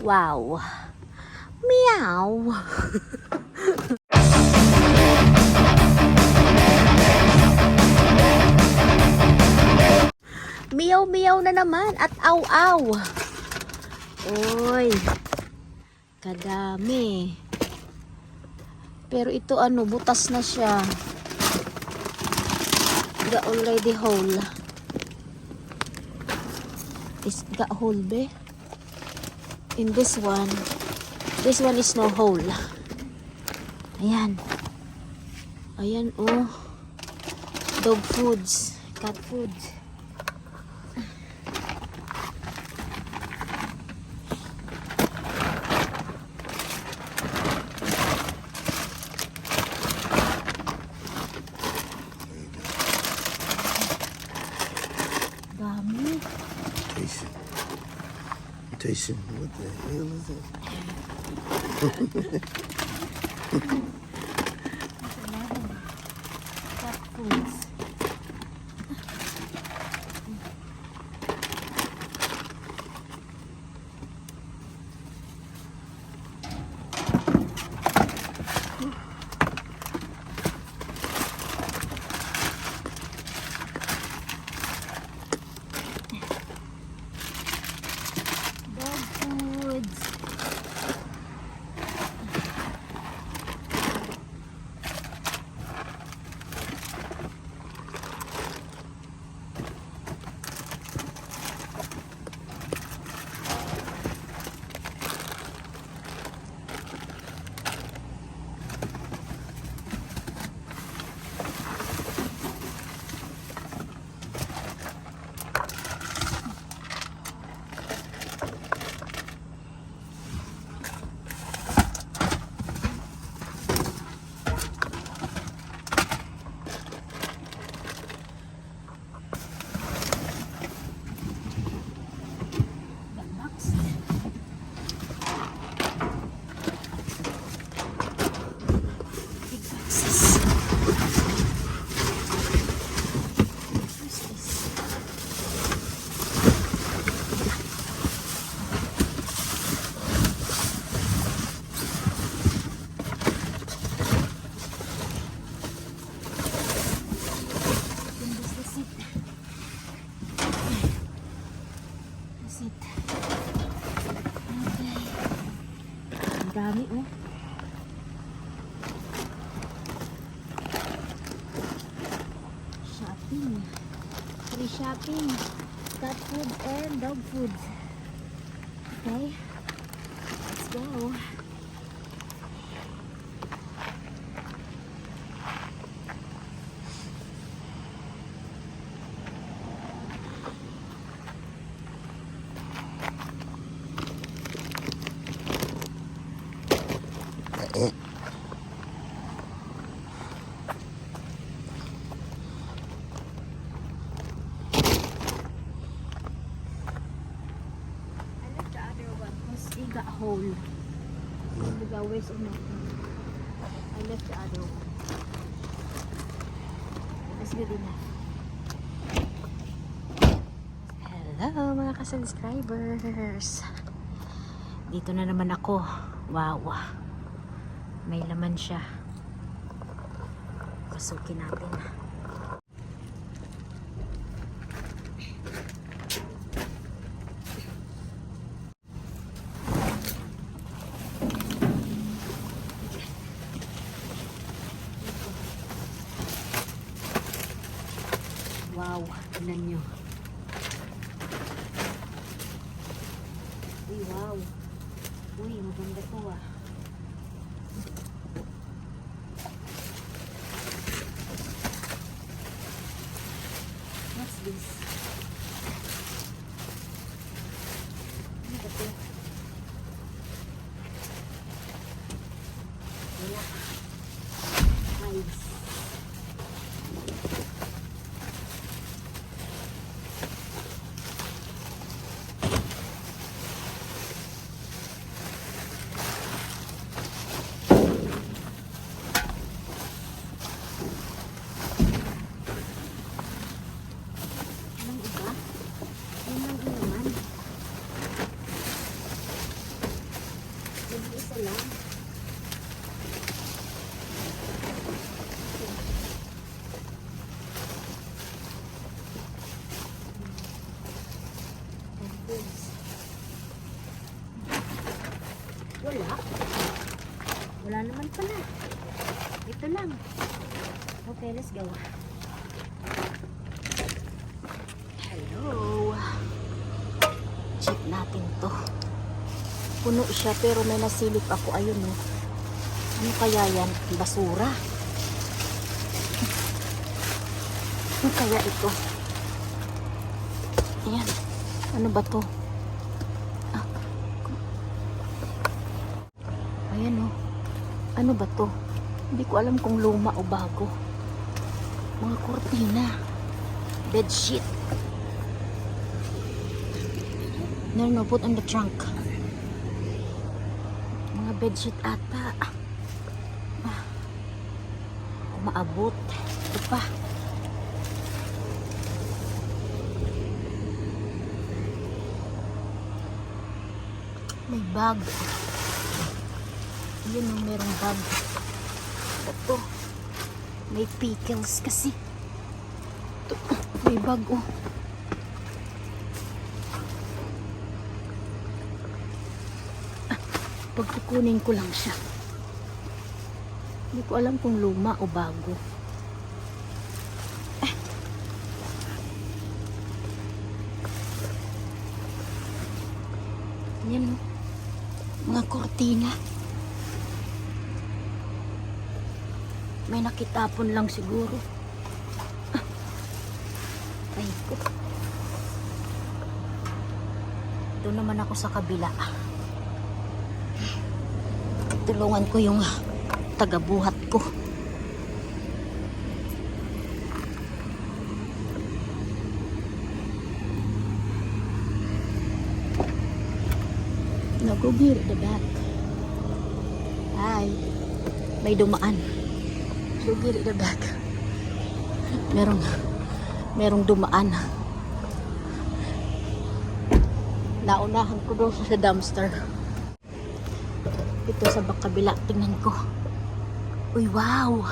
Wow. Meow. Meow na naman at aw aw. Oy. Kadami. Pero ito ano, butas na siya. Ga already whole. Is ga whole be? In this one, this one is no hole. Ayan. Ayan oh. Dog foods, cat foods. Dami. Jason. What the hell is that? Ang dami oh. Shopping. Free shopping. Cat food and dog food. Okay. Let's go. Eh, I left the other one because it got hole. The gawes on it. I left the other one. That's good enough. Hello mga ka-subscribers. Dito na naman ako. Wow. May laman siya. Pasukin natin. Wow, tingnan nyo. Uy, wow. Uy, maganda to ah. What's this? Ano ba to? Wala. Hives. lang. Wala. Wala naman pala. Ito lang. Okay, let's go. Hello. Check natin to. Puno siya pero may nasilip ako. Ayun oh. Ano kaya yan? Basura. Ano kaya ito? Ayan. Ano ba to? Ah. Ayan oh. Ano ba to? Hindi ko alam kung luma o bago. Mga kortina. Bedsheet. No, no, put on the trunk. Mga bedsheet ata. Ah. Maabot. Ito pa. May bag. Yun yung merong bag. May pickles kasi. Ito. May bag oh. pagkukunin ko lang siya. Hindi ko alam kung luma o bago. Eh. Yan. Mga kortina. May nakitapon lang siguro. Ay ko. Doon naman ako sa kabila tulungan ko yung tagabuhat ko. No, go at the back. Hi. May dumaan. Go here at the back. Merong, merong dumaan. Naunahan ko doon sa dumpster. Ito sa bakabila, tingnan ko. Uy, wow!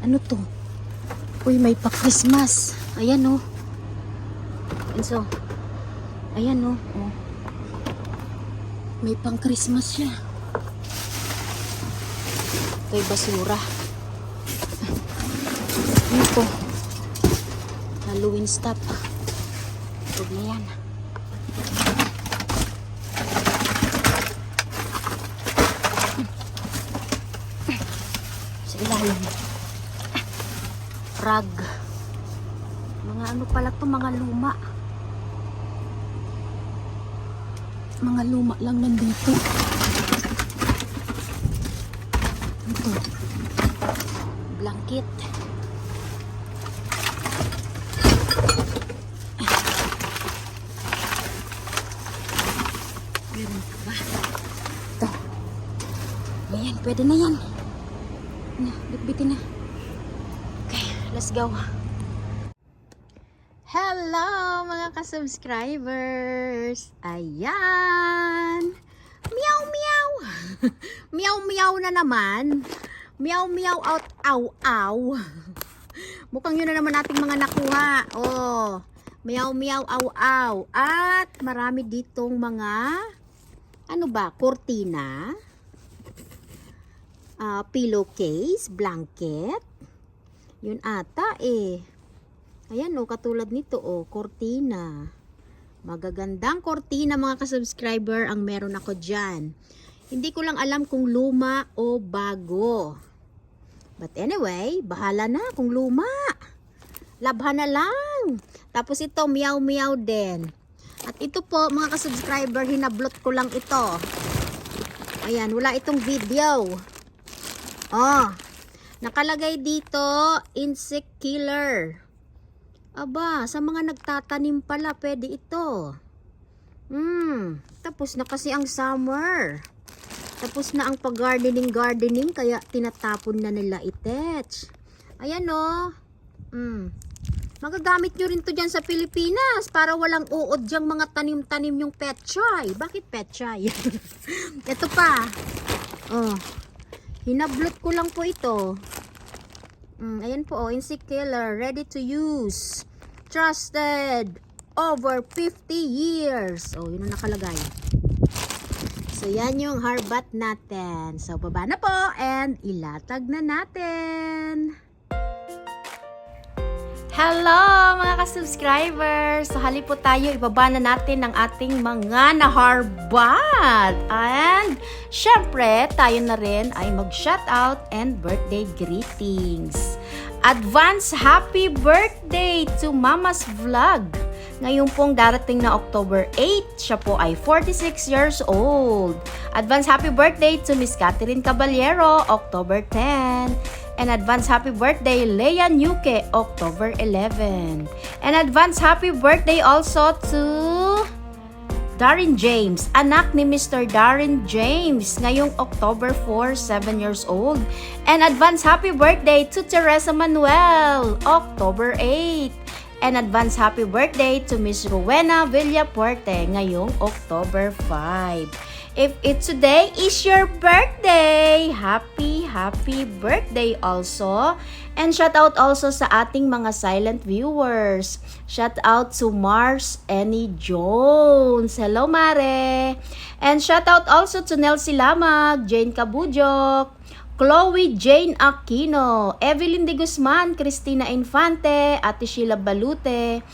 Ano to? Uy, may pa-Christmas. Ayan, oh. And so, ayan, oh. oh. May pang-Christmas siya. Ito'y basura. To? Halloween stuff. Huwag na yan. sa ilalim. Rag. Mga ano pala to, mga luma. Mga luma lang nandito. Ito. Blanket. Meron pa ba? Ito. Ayan, pwede na yan. Na, bitbitin na. Okay, let's go. Hello mga ka-subscribers! Ayan! Meow meow! meow meow na naman. Meow meow out aw aw. Mukhang yun na naman ating mga nakuha. Oh, meow meow aw aw. At marami ditong mga ano ba, kortina ah, pillowcase, blanket. Yun ata eh. Ayan oh, katulad nito oh, kortina. Magagandang kortina mga ka-subscriber ang meron ako dyan. Hindi ko lang alam kung luma o bago. But anyway, bahala na kung luma. Labhan na lang. Tapos ito, meow din. At ito po, mga ka-subscriber, hinablot ko lang ito. Ayan, wala itong video. Oh, nakalagay dito, insect killer. Aba, sa mga nagtatanim pala, pwede ito. Hmm, tapos na kasi ang summer. Tapos na ang pag-gardening, gardening, kaya tinatapon na nila itetch. Ayan o. Oh. Hmm. Magagamit nyo rin to dyan sa Pilipinas para walang uod dyang mga tanim-tanim yung petchay. Bakit petchay? ito pa. Oh. Hinablot ko lang po ito. Mm, ayan po, oh, insect killer, ready to use. Trusted over 50 years. Oh, yun ang nakalagay. So, yan yung harbat natin. So, baba na po and ilatag na natin. Hello mga ka-subscribers! So hali po tayo, ibaba na natin ang ating mga naharbat. And syempre, tayo na rin ay mag-shoutout and birthday greetings. Advance happy birthday to Mama's Vlog! Ngayon pong darating na October 8, siya po ay 46 years old. Advance happy birthday to Miss Catherine Caballero, October 10. And advance happy birthday, Leia Nuke, October 11. And advance happy birthday also to Darren James, anak ni Mr. Darren James, ngayong October 4, 7 years old. And advance happy birthday to Teresa Manuel, October 8. And advance happy birthday to Miss Rowena Villapuerte, ngayong October 5. If it today is your birthday, happy, happy birthday also. And shout out also sa ating mga silent viewers. Shout out to Mars Annie Jones. Hello, Mare. And shout out also to Nelsie Lamag, Jane Kabujok, Chloe Jane Aquino, Evelyn De Guzman, Christina Infante, Ate Sheila Balute,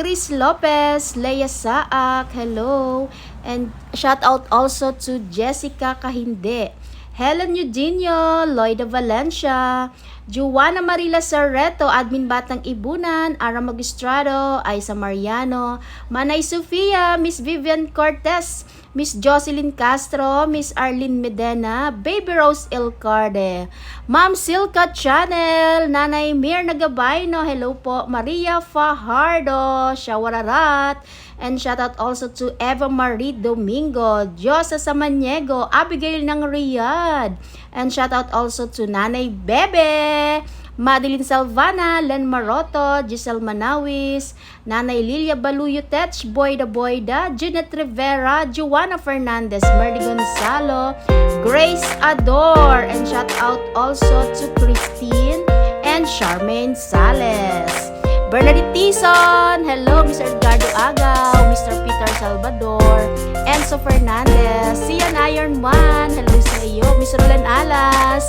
Chris Lopez, Leia Saak, hello. And shout out also to Jessica Kahinde, Helen Eugenio, Lloyda Valencia, Juana Marila Sarreto, Admin Batang Ibunan, Ara Magistrado, Aisa Mariano, Manay Sofia, Miss Vivian Cortez, Miss Jocelyn Castro, Miss Arlene Medena, Baby Rose Elcarde, Ma'am Silka Channel, Nanay Mir Nagabayno, hello po, Maria Fajardo, Shawararat, and shout out also to Eva Marie Domingo, Diosa Samaniego, Abigail ng Riyadh, and shout out also to Nanay Bebe, Madeline Salvana, Len Maroto, Giselle Manawis, Nanay Lilia Baluyotech, Boyda Boyda, Jeanette Rivera, Joanna Fernandez, Merdy Gonzalo, Grace Ador, and shout out also to Christine and Charmaine Sales. Bernadette Tison, hello Mr. Edgardo Agaw, Mr. Peter Salvador, Enzo Fernandez, Sian Iron Man, hello sa iyo, Miss Roland Alas,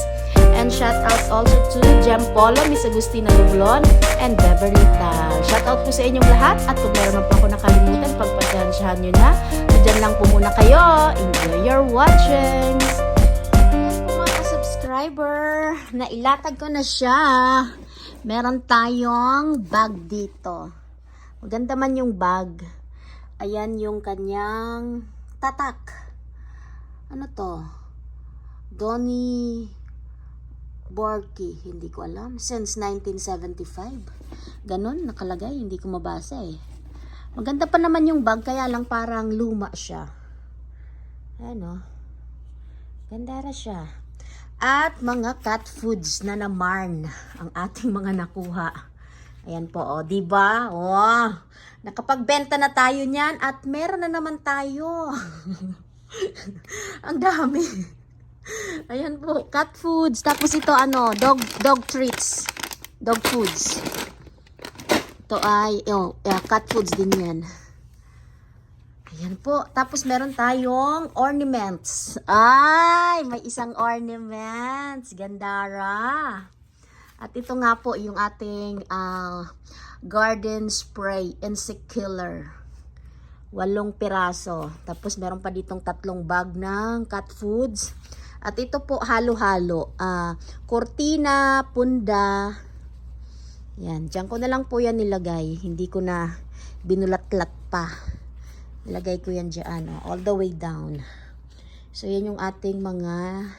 and shout out also to Jem Polo, Miss Agustina Lublon, and Beverly Tal. Shout out po sa inyong lahat at kung meron po ako nakalimutan, pagpasensyahan nyo na. So, dyan lang po muna kayo. Enjoy your watching! Mga subscriber nailatag ko na siya. Meron tayong bag dito. Maganda man yung bag. Ayan yung kanyang tatak. Ano to? Donny Borky. Hindi ko alam. Since 1975. Ganon, nakalagay. Hindi ko mabasa eh. Maganda pa naman yung bag, kaya lang parang luma siya. Ano? Ganda ra siya. At mga cat foods na namarn ang ating mga nakuha. Ayan po, oh, 'di ba? Oh, nakapagbenta na tayo niyan at meron na naman tayo. ang dami. Ayan po, cat foods. Tapos ito ano, dog dog treats. Dog foods. Ito ay, oh, yeah, cat foods din 'yan. Ayan po. Tapos meron tayong ornaments. Ay, may isang ornaments. Gandara. At ito nga po yung ating ah, garden spray insect killer. Walong piraso. Tapos meron pa ditong tatlong bag ng cat foods. At ito po halo-halo. Cortina, punda. Yan. Diyan ko na lang po yan nilagay. Hindi ko na binulat-lat pa. Ilagay ko yan dyan, oh, all the way down. So, yan yung ating mga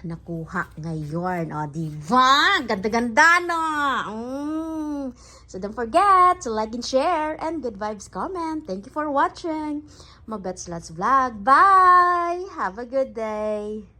nakuha ngayon. O, oh, diba? Ganda-ganda, no? Mm. So, don't forget to like and share and good vibes comment. Thank you for watching. Mabets Lots Vlog. Bye! Have a good day!